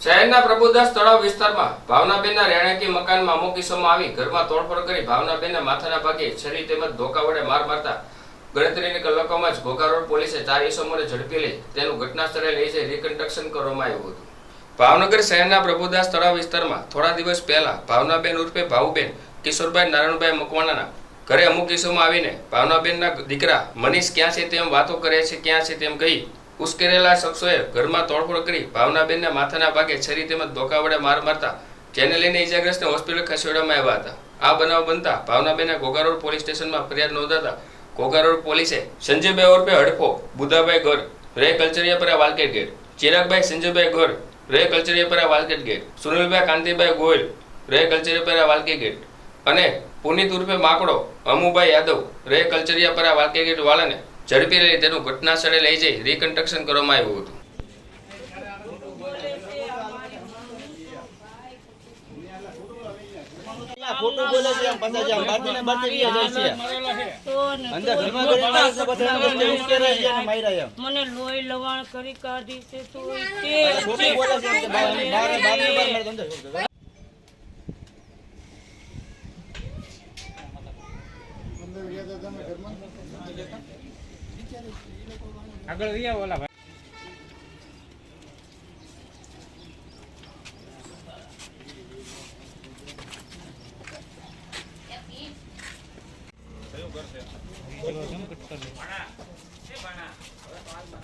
શહેરના પ્રભુદાસ તળાવ વિસ્તારમાં ભાવનાબેનના રહેણાંકી મકાનમાં અમુક કિસ્સામાં આવી ઘરમાં તોડફોડ કરી ભાવનાબેનના માથાના ભાગે છરી તેમજ ધોકા વડે માર મારતા ગણતરીની કલાકોમાં જ ઘોઘા રોડ પોલીસે ચાર ઇસમોને ઝડપી લઈ તેનું ઘટના સ્થળે લઈ જઈ રિકન્સ્ટ્રક્શન કરવામાં આવ્યું હતું. ભાવનગર શહેરના પ્રભુદાસ તળાવ વિસ્તારમાં થોડા દિવસ પહેલા ભાવનાબેન ઉર્ફે ભાવુબેન, કિશોરભાઈ, નારાયણભાઈ મકવાણાના ઘરે અમુક કિસ્સોમાં આવીને ભાવનાબેનના દીકરા મનીષ ક્યાં છે તેમ વાતો કરે છે, ક્યાં છે તેમ કહી ઉશ્કેરેલા શખ્સોએ ઘરમાં તોડફોડ કરી ભાવનાબેનના માથાના ભાગે છરી તેમજ ધોકા વડે માર મારતા જેને લઈને ઇજાગ્રસ્તને હોસ્પિટલ ખસેડવામાં આવ્યા હતા. આ બનાવ બનતા ભાવનાબેનના ઘોઘારોડ પોલીસ સ્ટેશનમાં ફરિયાદ નોંધાતા ઘોઘારોડ પોલીસે સંજયભાઈ ઓરફે હડફો, બુધાભાઈ ઘર, રે કલ્ચરિયાપરા વાલકેટ ગેટ, ચિરાગભાઈ સંજયભાઈ ઘર, રે કલ્ચરિયાપરા વાલકેટ ગેટ, સુનિલભાઈ કાંતિભાઈ ગોયલ રે કલ્ચરિયાપરા વાલકે ગેટ અને પુનિત ઉર્ફે માકડો, અમુભાઈ યાદવ, રે કલ્ચરિયાપરા વાલકે ગેટ વાળાને ઝડપી લઈ તેનું ઘટના સ્થળે લઈ જઈ રિકન્સ્ટ્રક્શન કરવામાં આવ્યું હતું. ખોટું બોલે છે આમ પાછા જેમ બારથી ને બારથી ગયા જાય છે. અંદર ઘરમાં ઘરે ને બધા એને વચ્ચે ઉશ્કેરાય છે. અને માર્યા એમ. મને લોહી લવાણ કરી કાઢી છે તો તે ખોટું બોલે છે એમ કે બહાર બહાર બહાર ને બહાર મારે અંદર આગળ રહ્યા ઓલા ભાઈ.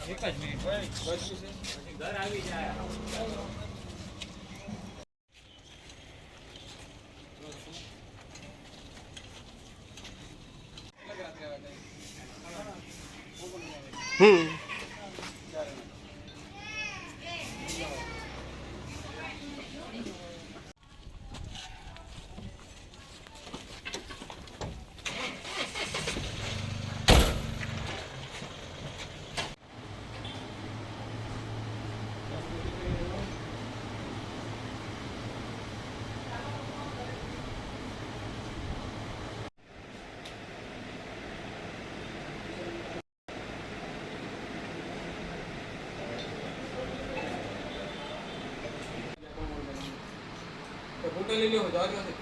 એક જ મિનિટ. 嗯。ફોટો લઈ લો